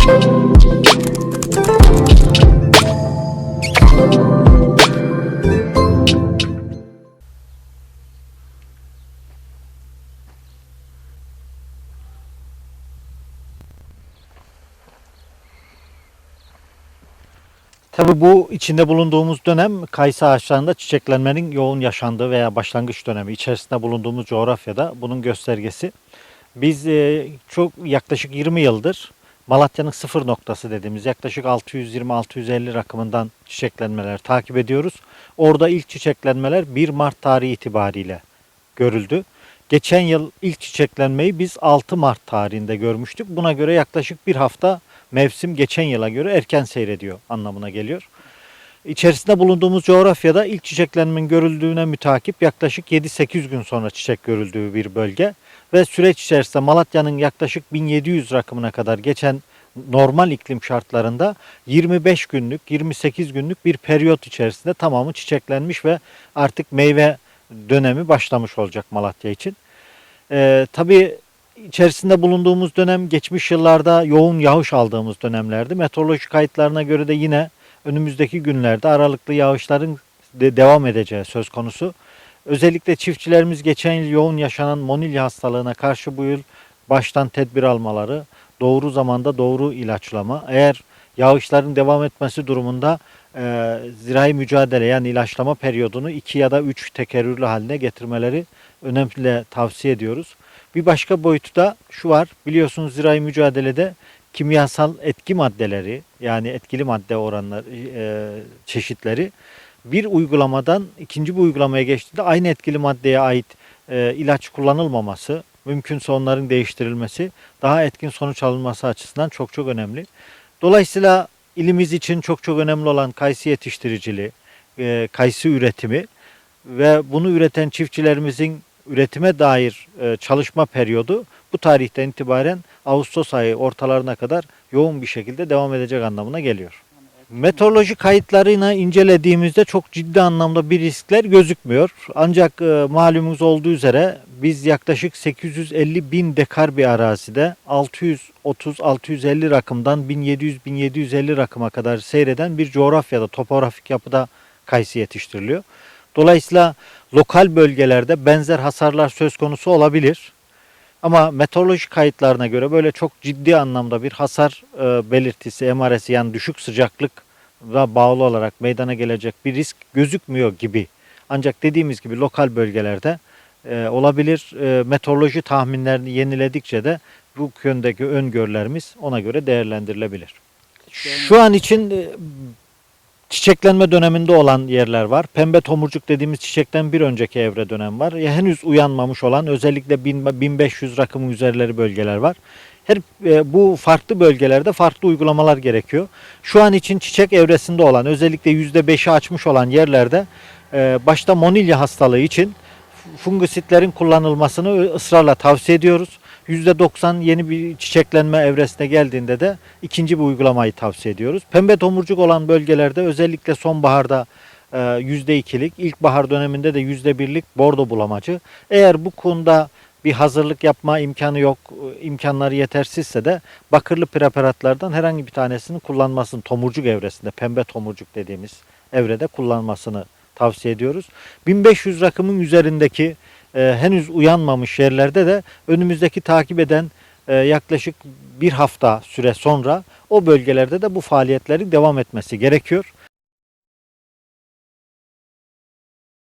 Tabii bu içinde bulunduğumuz dönem kayısı ağaçlarında çiçeklenmenin yoğun yaşandığı veya başlangıç dönemi içerisinde bulunduğumuz coğrafyada bunun göstergesi. Biz e, çok yaklaşık 20 yıldır Malatya'nın sıfır noktası dediğimiz yaklaşık 620-650 rakımından çiçeklenmeler takip ediyoruz. Orada ilk çiçeklenmeler 1 Mart tarihi itibariyle görüldü. Geçen yıl ilk çiçeklenmeyi biz 6 Mart tarihinde görmüştük. Buna göre yaklaşık bir hafta mevsim geçen yıla göre erken seyrediyor anlamına geliyor. İçerisinde bulunduğumuz coğrafyada ilk çiçeklenmenin görüldüğüne mütakip yaklaşık 7-8 gün sonra çiçek görüldüğü bir bölge ve süreç içerisinde Malatya'nın yaklaşık 1700 rakımına kadar geçen normal iklim şartlarında 25 günlük, 28 günlük bir periyot içerisinde tamamı çiçeklenmiş ve artık meyve dönemi başlamış olacak Malatya için. Ee, tabii içerisinde bulunduğumuz dönem geçmiş yıllarda yoğun yağış aldığımız dönemlerdi. Meteoroloji kayıtlarına göre de yine önümüzdeki günlerde aralıklı yağışların de devam edeceği söz konusu. Özellikle çiftçilerimiz geçen yıl yoğun yaşanan monilya hastalığına karşı bu yıl baştan tedbir almaları, doğru zamanda doğru ilaçlama, eğer yağışların devam etmesi durumunda e, zirai mücadele yani ilaçlama periyodunu 2 ya da 3 tekerrürlü haline getirmeleri önemli tavsiye ediyoruz. Bir başka boyutu da şu var. Biliyorsunuz zirai mücadelede kimyasal etki maddeleri yani etkili madde oranları e, çeşitleri bir uygulamadan ikinci bir uygulamaya geçtiğinde aynı etkili maddeye ait e, ilaç kullanılmaması, mümkünse onların değiştirilmesi, daha etkin sonuç alınması açısından çok çok önemli. Dolayısıyla ilimiz için çok çok önemli olan kayısı yetiştiriciliği, e, kayısı üretimi ve bunu üreten çiftçilerimizin üretime dair e, çalışma periyodu bu tarihten itibaren Ağustos ayı ortalarına kadar yoğun bir şekilde devam edecek anlamına geliyor. Meteoroloji kayıtlarını incelediğimizde çok ciddi anlamda bir riskler gözükmüyor. Ancak e, malumunuz olduğu üzere biz yaklaşık 850 bin dekar bir arazide 630-650 rakımdan 1700-1750 rakıma kadar seyreden bir coğrafyada, topografik yapıda kayısı yetiştiriliyor. Dolayısıyla lokal bölgelerde benzer hasarlar söz konusu olabilir. Ama meteoroloji kayıtlarına göre böyle çok ciddi anlamda bir hasar e, belirtisi, emaresi yani düşük sıcaklık ve bağlı olarak meydana gelecek bir risk gözükmüyor gibi. Ancak dediğimiz gibi lokal bölgelerde e, olabilir. E, meteoroloji tahminlerini yeniledikçe de bu yöndeki öngörülerimiz ona göre değerlendirilebilir. Şu an için e, çiçeklenme döneminde olan yerler var. Pembe tomurcuk dediğimiz çiçekten bir önceki evre dönem var. Ya henüz uyanmamış olan özellikle 1000 1500 rakımın üzerleri bölgeler var. Her e, bu farklı bölgelerde farklı uygulamalar gerekiyor. Şu an için çiçek evresinde olan özellikle %5'i açmış olan yerlerde e, başta monilya hastalığı için fungisitlerin kullanılmasını ısrarla tavsiye ediyoruz. %90 yeni bir çiçeklenme evresine geldiğinde de ikinci bir uygulamayı tavsiye ediyoruz. Pembe tomurcuk olan bölgelerde özellikle sonbaharda e, %2'lik, ilkbahar döneminde de %1'lik bordo bulamacı. Eğer bu konuda bir hazırlık yapma imkanı yok, e, imkanları yetersizse de bakırlı preparatlardan herhangi bir tanesini kullanmasını tomurcuk evresinde, pembe tomurcuk dediğimiz evrede kullanmasını tavsiye ediyoruz. 1500 rakımın üzerindeki e, henüz uyanmamış yerlerde de önümüzdeki takip eden e, yaklaşık bir hafta süre sonra o bölgelerde de bu faaliyetlerin devam etmesi gerekiyor.